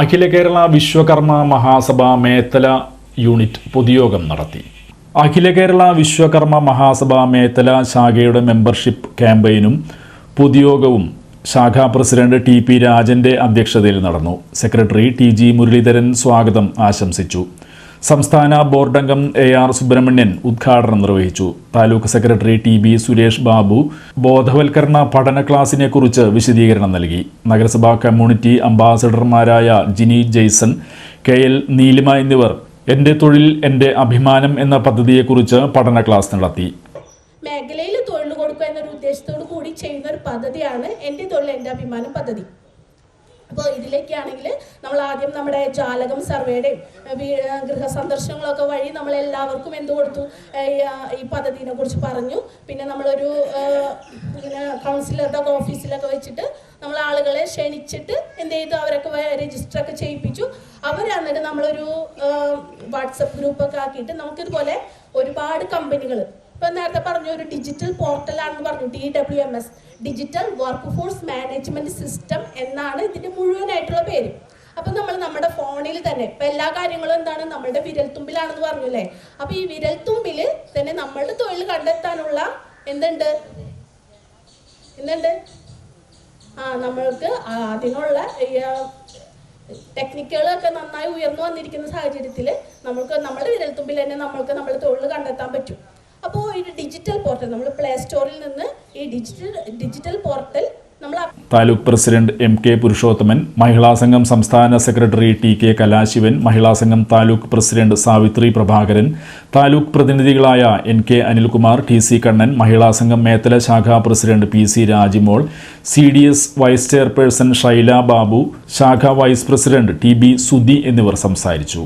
അഖില Kerala Vishwakarma Mahasabha Methala unit പൊതുയോഗം നടത്തി. അഖില കേരള വിശ്വകർമ്മ മഹാസഭ മേത്തല ശാഖയുടെ മെമ്പർഷിപ്പ് ക്യാമ്പയിനും പൊതുയോഗവും ശാഖാ പ്രസിഡന്റ് ടി പി രാജന്റെ അധ്യക്ഷതയിൽ നടന്നു. സെക്രട്ടറി ടി ജി മുരളീധരൻ സ്വാഗതം ആശംസിച്ചു. സംസ്ഥാന ബോർഡംഗം എ ആർ സുബ്രഹ്മണ്യൻ ഉദ്ഘാടനം നിർവഹിച്ചു. Taluk secretary T B Suresh Babu ബോധവൽക്കരണ പഠന ക്ലാസിനെ കുറിച്ച് വിശദീകരണം നൽകി. നഗരസഭാ കമ്മ്യൂണിറ്റി അംബാസഡർമാരായ ജിനി ജെയ്സൺ കെ എൽ നീലിമ എന്നിവർ എന്റെ തൊഴിൽ എന്റെ അഭിമാനം എന്ന പദ്ധതിയെക്കുറിച്ച് പഠന ക്ലാസ് നടത്തി. മേഖലയിൽ തൊഴിൽ കൊടുക്കുക എന്നൊരു ഉദ്ദേശത്തോടു കൂടി ചെയ്യുന്ന ഒരു പദ്ധതിയാണ് എന്റെ തൊഴിൽ എന്റെ അഭിമാനം പദ്ധതി. അപ്പോൾ ഇതിലേക്കാണെങ്കിൽ നമ്മൾ ആദ്യം നമ്മുടെ ജാലകം സർവേയുടെയും ഗൃഹസന്ദർശനങ്ങളൊക്കെ വഴി നമ്മൾ എല്ലാവർക്കും എന്ത് കൊടുത്തു? ഈ, പദ്ധതിയെ കുറിച്ച് പറഞ്ഞു. പിന്നെ നമ്മളൊരു ഇങ്ങനെ കൗൺസിലറുടെ ഓഫീസിലൊക്കെ വെച്ചിട്ട് നമ്മൾ ആളുകളെ ക്ഷണിച്ചിട്ട് എന്ത് ചെയ്തു? അവരൊക്കെ രജിസ്റ്റർ ഒക്കെ ചെയ്യിപ്പിച്ചു. അവർ എന്നിട്ട് നമ്മളൊരു വാട്സപ്പ് ഗ്രൂപ്പൊക്കെ ആക്കിയിട്ട് നമുക്കിതുപോലെ ഒരുപാട് കമ്പനികൾ ഇപ്പൊ നേരത്തെ പറഞ്ഞു ഒരു ഡിജിറ്റൽ പോർട്ടലാണെന്ന് പറഞ്ഞു. D W M S digital workforce management system എന്നാണ് ഇതിന്റെ മുഴുവനായിട്ടുള്ള പേര്. അപ്പൊ നമ്മൾ നമ്മുടെ ഫോണിൽ തന്നെ ഇപ്പൊ എല്ലാ കാര്യങ്ങളും എന്താണ്? നമ്മളുടെ വിരൽത്തുമ്പിലാണെന്ന് പറഞ്ഞു അല്ലേ? അപ്പൊ ഈ വിരൽത്തുമ്പിൽ തന്നെ നമ്മളുടെ തൊഴിൽ കണ്ടെത്താനുള്ള എന്തുണ്ട്? എന്തുണ്ട്? ആ നമ്മൾക്ക് അതിനുള്ള ടെക്നിക്കുകളൊക്കെ നന്നായി ഉയർന്നു വന്നിരിക്കുന്ന സാഹചര്യത്തിൽ നമുക്ക് നമ്മുടെ വിരൽത്തുമ്പിൽ തന്നെ നമ്മൾക്ക് നമ്മുടെ തൊഴിൽ കണ്ടെത്താൻ പറ്റും. അപ്പോൾ ഈ ഡിജിറ്റൽ പോർട്ടൽ നമ്മൾ പ്ലേ സ്റ്റോറിൽ നിന്ന് ഈ ഡിജിറ്റൽ ഡിജിറ്റൽ പോർട്ടൽ നമ്മൾ taluk president M K Purushothaman Mahila Sangham സംസ്ഥാന secretary T K Kalasivan Mahila Sangham taluk president Savithri Prabhakaran taluk പ്രതിനിധികളായ N K Anilkumar T C Kannan Mahila Sangham Methala ശാഖാ president P C Rajimol C D S vice chairperson Shaila Babu ശാഖാ vice president T B Sudhi എന്നിവർ സംസാരിച്ചു.